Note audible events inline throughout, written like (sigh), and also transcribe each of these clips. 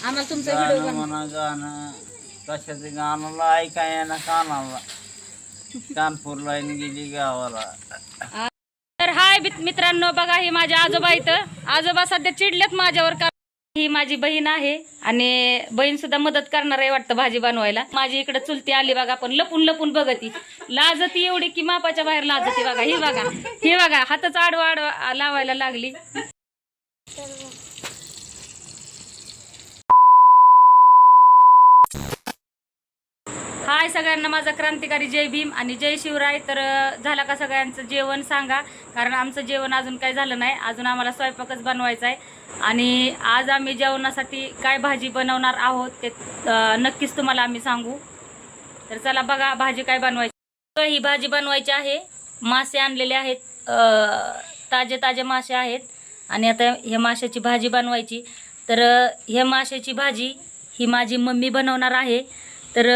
आम्हाला तुमचा व्हिडिओ गाणं म्हणा गाणं. कशाचं गाणं? ऐकाय ना कानाला. कानपूरला आणि गेली गावाला. तर हाय मित- मित्रांनो बघा ही माझे आजोबा इथं. आजोबा सध्या चिडलेत माझ्यावर का ही माझी बहीण आहे आणि बहीण सुद्धा मदत करणार आहे वाटतं भाजी बनवायला. माझी इकडे चुलती आली बघा पण लपून लपून बघती. लाजती एवढी की मापाच्या बाहेर लाजती बघा. ही बघा ही बघा हातच आडवा आडवा लावायला लागली. हाय सगळ्यांना माझा क्रांतिकारी जय भीम आणि जय शिवराय. तर झालं झाला का सगळ्यांचं जेवण सांगा. कारण आमचं जेवण अजून काही झालं नाही. अजून आम्हाला स्वयंपाकच बनवायचा आहे. आणि आज आम्ही जेवणासाठी काय भाजी बनवणार आहोत ते नक्कीच तुम्हाला आम्ही सांगू. तर चला बघा भाजी काय बनवायची. ही भाजी बनवायची आहे. मासे आणलेले आहेत. ताजे ताजे मासे आहेत. आणि आता ह्या माशाची भाजी बनवायची. तर हे ह्या माशाची भाजी ही माझी मम्मी बनवणार आहे. तर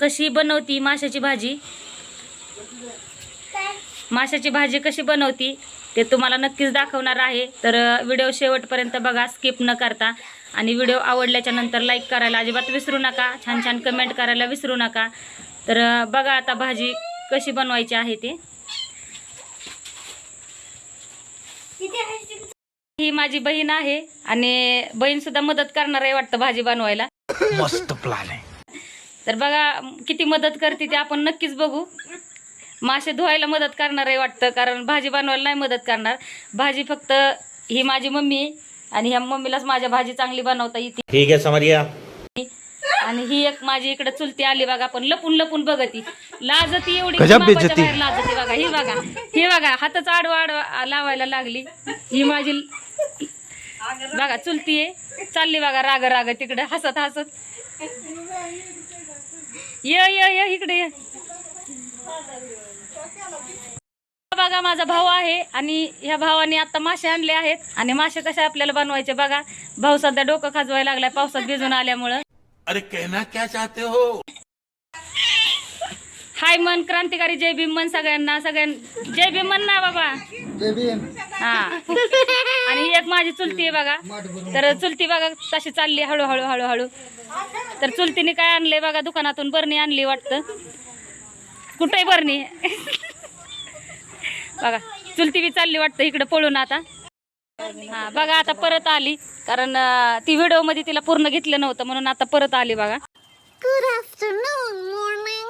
कशी बनवती माशाची भाजी? माशाची भाजी कशी बनवती ते तुम्हाला नक्कीच दाखवणार आहे. तर व्हिडिओ शेवटपर्यंत बघा स्किप न करता. आणि व्हिडिओ आवडल्याच्या नंतर लाईक करायला अजिबात विसरू नका. छान छान कमेंट करायला विसरू नका. तर बघा आता भाजी कशी बनवायची आहे ते. ही माझी बहीण आहे आणि बहीण सुद्धा मदत करणार आहे वाटतं भाजी बनवायला. मस्त प्लॅन आहे. तर बघा किती मदत करते ते. आपण नक्कीच बघू. मासे धुवायला मदत करणार आहे वाटतं कारण भाजी बनवायला नाही मदत करणार. भाजी फक्त ही माझी मम्मी आहे आणि ह्या मम्मीलाच माझ्या भाजी चांगली बनवता येते. ठीक है समरिया. आणि ही एक माझी इकडे चुलती आली बघा पण लपून लपून बघती. लाजती एवढी गजब बेइज्जती. बाहेर लाजती बघा. ही बघा ही बघा हातच आडवा आडवा लावायला लागली. ही माझी बघा चुलती आहे चालली बघा राग राग तिकडे हसत हसत. ये ये ये इकडे ये. बघा माझा भाऊ आहे आणि ह्या भावाने आता मासे आणले आहेत. आणि मासे कसे आपल्याला बनवायचे बघा. भाऊ सध्या डोकं खाजवायला लागलाय पावसात भिजून आल्यामुळं. अरे कहना क्या चाहते हो? हाय मन क्रांतिकारी जय भीम मन सगळ्यांना सगळ्यां जय भीम मन ना बाबा. हा. आणि ही एक माझी चुलती आहे बघा. तर चुलती बघा तशी चालली हळूहळू हळूहळू. तर चुलतीने काय आणले बघा दुकानातून बरणी आणली वाटतं. कुठे बरणी? बघा चुलती बी चालली वाटतं इकडे पळून आता. हा बघा आता परत आली. कारण ती व्हिडिओमध्ये तिला पूर्ण घेतलं नव्हतं म्हणून आता परत आली बघा. Good afternoon, morning.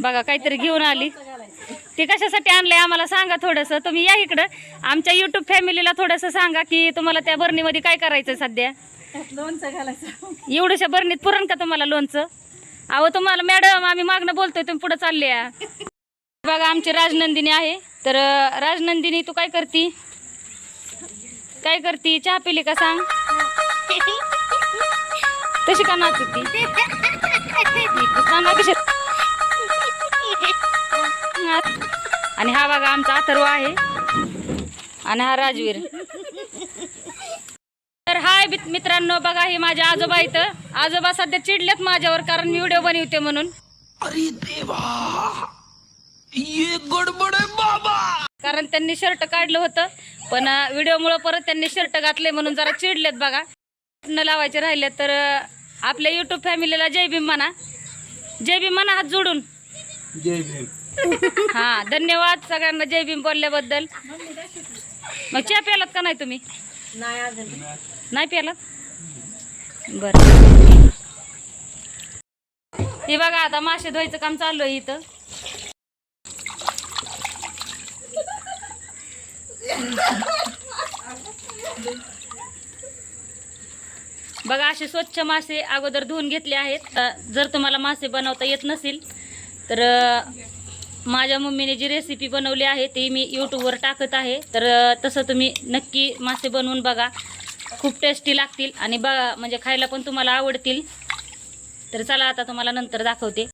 बघा काहीतरी घेऊन आली. ती कशासाठी आणलंय आम्हाला सांगा थोडंसं. तुम्ही या इकडं. आमच्या युट्यूब फॅमिलीला थोडंसं सांगा की तुम्हाला त्या बरणीमध्ये काय करायचं सध्या? लोणचं घालायचं. एवढ्याशा बरणीत पुरण का तुम्हाला लोणचं? अहो तुम्हाला मॅडम आम्ही मागणं बोलतोय तुम्ही पुढे चालले या. बघा आमची राजनंदिनी आहे. तर राजनंदिनी तू काय करती? काय करती? चहा पिली का सांग? (laughs) तशी का सांगा कशी आणि हा बघा आमचा अथर्व आहे. आणि हा राजवीर. तर हाय मित- मित्रांनो बघा हे माझे आजोबा इथं. आजोबा सध्या चिडलेत माझ्यावर कारण मी व्हिडिओ बनवते म्हणून. अरे देवा! ये गडबड बाबा! कारण त्यांनी शर्ट काढलं होतं. पण व्हिडिओमुळं परत त्यांनी शर्ट घातले म्हणून जरा चिडलेत बघा. न लावायचे राहिले तर आपल्या युट्यूब फॅमिलीला जय भीम म्हणा. जय भीम म्हणा हात जोडून. जय भीम. हा धन्यवाद सगळ्यांना जय भीम बोलल्याबद्दल. मग चहा प्यालात का नाही तुम्ही? नाही प्यालात? बर. हे बघा आता मासे धुवायचं काम चालू आहे इथं. बघा असे स्वच्छ मासे अगोदर धुवून घेतले आहेत. जर तुम्हाला मासे बनवता येत नसेल तर माझ्या मम्मीने जी रेसिपी बनवली आहे ती मी यूट्यूबवर टाकत आहे. तर तसं तुम्ही नक्की मासे बनवून बघा. खूप टेस्टी लागतील आणि बघा म्हणजे खायला पण तुम्हाला आवडतील. तर चला आता तुम्हाला नंतर दाखवते.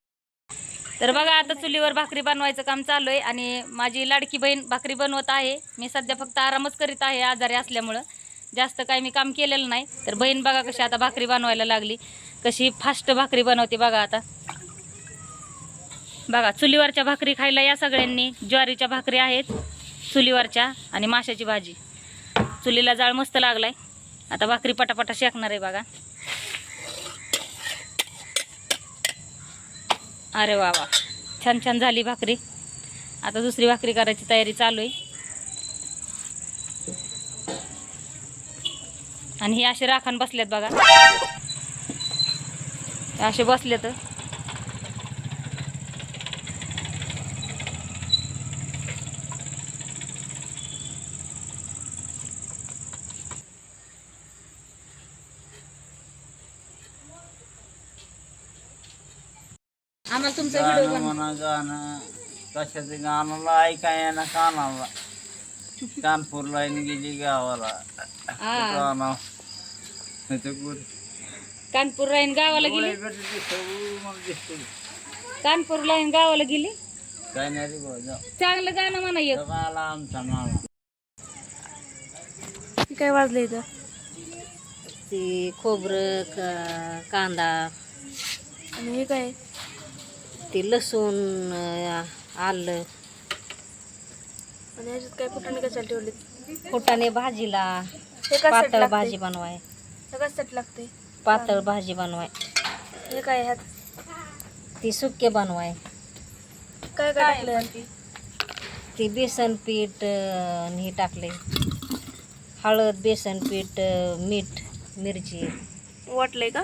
तर बघा आता चुलीवर भाकरी बनवायचं काम चालू आहे आणि माझी लाडकी बहीण भाकरी बनवत आहे. मी सध्या फक्त आरामच करीत आहे आजारी असल्यामुळं. जास्त काही मी काम केलेलं नाही. तर बहीण बघा कशी आता भाकरी बनवायला लागली. कशी फास्ट भाकरी बनवते बघा आता. बघा चुलीवरच्या भाकरी खायला या सगळ्यांनी. ज्वारीच्या भाकरी आहेत चुलीवरच्या आणि माशाची भाजी. चुलीला जाळ मस्त लागलाय. आता भाकरी पटापटा शेकणार आहे बघा. अरे वा वा. छान छान झाली भाकरी. आता दुसरी भाकरी करायची तयारी चालू आहे. आणि हे असे राखण बसलेत बघा. हे असे बसलेत. आम्हाला तुमचा व्हिडिओ गाणं बन म्हणा गाणं. कशाचं गाण्याला ऐकाय ना कानाला. कानपूरला गेली गावाला हा. गाणं नाहीतर कुठं- कानपूर राहीन गावाला गेली. कानपूर राहीन गावाला गेली? काय नाही रे बुवा, जाऊ. चांगलं गाणं म्हणा मामा काय वाजलं इथं? ते खोबरं क- कांदा. आणि हे काय? ते लसूण अं, आलं. आणि ह्याच्यात काय कुठं कशाला ठेवले फुटाणे भाजीला. हे काय पातळ भाजी बनवाय. कशासाठी लागते पातळ भाजी बनवाय. हे काय ह्यात? ती सुके बनवाय. काय काय टाकलं ते? बेसन पीठ अं, हे टाकले हळद बेसन पीठ अं, मीठ मिरची. वाटलंय का?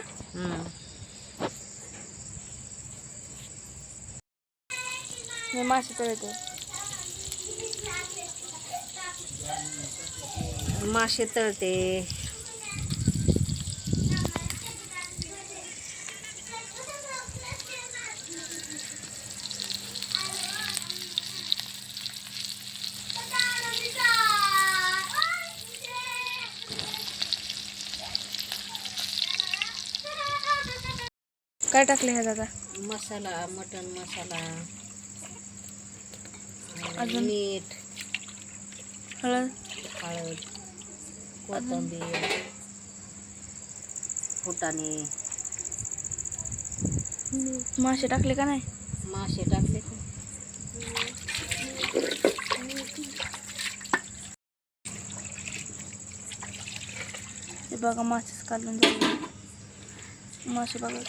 मासे तळते मासे तळते. काय टाकले ह्यात आता मसाला मटन मसाला. अजून? मीठ. हळद. हळद कोथिंबीर फुटाणे. मासे टाकले का नाही? मासे टाकले का? बघा मासेच काढून झाले मासे बघा.